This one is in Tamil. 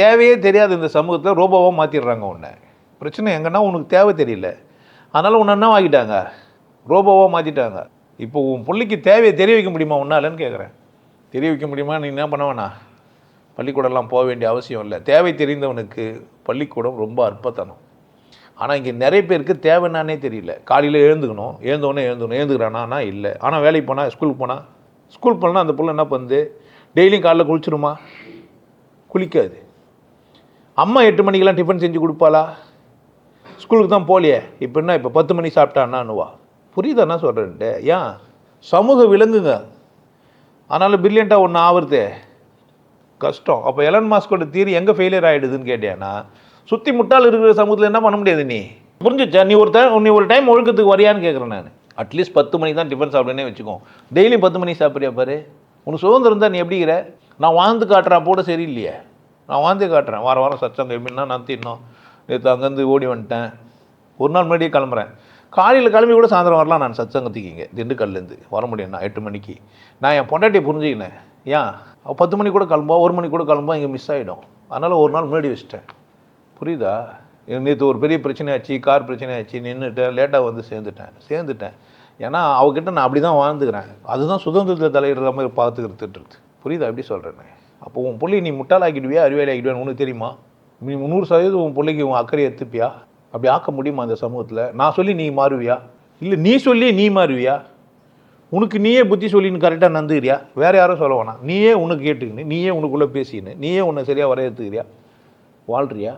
தேவையே தெரியாது இந்த சமூகத்தில் ரோபோவாக மாற்றிடுறாங்க உன்னை. பிரச்சனை எங்கன்னா உனக்கு தேவை தெரியல. அதனால் உன்னை என்ன ஆகிட்டாங்க ரோபோவாக மாற்றிட்டாங்க இப்போ உன் பிள்ளைக்கு தேவையை தெரிய வைக்க முடியுமா உன்னாலன்னு கேட்குறேன் தெரிய வைக்க முடியுமா? நீ என்ன பண்ண வேணா பள்ளிக்கூடம்லாம் போக வேண்டிய அவசியம் இல்லை. தேவை தெரிந்தவனுக்கு பள்ளிக்கூடம் ரொம்ப அற்பத்தனம். ஆனால் இங்கே நிறைய பேருக்கு தேவை என்னன்னே தெரியல. காலையில் எழுந்துக்கணும். எழுந்தோடனே எழுந்துக்கணும் எழுந்துக்கிறானா? இல்லை. ஆனால் வேலைக்கு போனால் ஸ்கூலுக்கு போனால் ஸ்கூல் போனால் அந்த பிள்ளை என்ன பண்ணுது? டெய்லியும் காலைல குளிச்சிருமா? குளிக்காது. அம்மா எட்டு மணிக்கெல்லாம் டிஃபன் செஞ்சு கொடுப்பாளா? ஸ்கூலுக்கு தான் போகலையே இப்போ என்ன இப்போ பத்து மணி சாப்பிட்டான்னான்னுவா புரியுதா என்ன சொல்கிறேன்ட்டு ஏன்? சமூக விலங்குங்க. ஆனாலும் பிரில்லியண்ட்டாக ஒன்று ஆவறது. கஷ்டம். அப்போ எலன் மாஸ்கோட தீரி எங்கே ஃபெயிலியர் ஆகிடுதுன்னு கேட்டியானா சுற்றி முட்டால் இருக்கிற சமூகத்தில் என்ன பண்ண முடியாது நீ? புரிஞ்சுச்சா? நீ ஒரு டைம் நீ ஒரு டைம் ஒழுக்கத்துக்கு வரியான்னு கேட்குறேன் நான். அட்லீஸ்ட் பத்து மணிக்கு தான் டிஃபன் சாப்பிடுனே வச்சுக்கோ. டெய்லியும் பத்து மணிக்கு சாப்பிட்றியா பாரு? உனக்கு சுதந்திரம் தான் நீ எப்படிங்கிற நான் வாழ்ந்து காட்டுறா போட சரியில்லையே. நான் வாழ்ந்தே காட்டுறேன். வாரம் வாரம் சச்சங்கம் எப்படின்னா நான் தின்னோம் நேற்று அங்கேருந்து ஓடி வந்துட்டேன். ஒரு நாள் முன்னாடியே கிளம்புறேன். காலையில் கிளம்பி கூட சாயந்தரம் வரலாம் நான் சச்சங்கத்துக்கு இங்கே. திண்டுக்கல்லேருந்து. வர முடியும் நான் எட்டு மணிக்கு. நான் என் பொண்டாட்டியை புரிஞ்சுக்கினேன். ஏன்? அவள் பத்து மணிக்கு கூட கிளம்பா ஒரு மணிக்கு கூட கிளம்பா இங்கே மிஸ் ஆகிடும் அதனால் ஒரு நாள் முன்னாடி வச்சிட்டேன். புரியுதா? நேற்று ஒரு பெரிய பிரச்சனையாச்சு கார் பிரச்சனையாச்சு நின்றுட்டேன் லேட்டாக வந்து சேர்ந்துட்டேன். சேர்ந்துட்டேன். ஏன்னா அவகிட்ட நான் அப்படி தான் வாழ்ந்துக்கிறேன். அதுதான் சுதந்திரத்தில் தலையிடுற மாதிரி பார்த்துக்கிறது புரியுதா? எப்படி சொல்கிறேன்னு அப்போ உன் பிள்ளை நீ முட்டாளாக்கிடுவியா அறிவியல் ஆக்கிடுவியான்னு உனக்கு தெரியுமா? நீ நூறு சதவீதம் உன் பிள்ளைக்கு உன் அக்கறை எடுத்துப்பியா அப்படி ஆக்க முடியுமா அந்த சமூகத்தில்? நான் சொல்லி நீ மாறுவியா? இல்லை நீ சொல்லி நீ மாறுவியா? உனக்கு நீயே புத்தி சொல்லின்னு கரெக்டாக நந்துக்கிறியா வேறு யாரும் சொல்ல வேணாம். நீயே உனக்கு கேட்டுக்கின்னு நீயே உனக்குள்ளே பேசிக்கின்னு நீயே உன்னை சரியாக வரையறுத்துக்கிறியா? வாழ்றியா?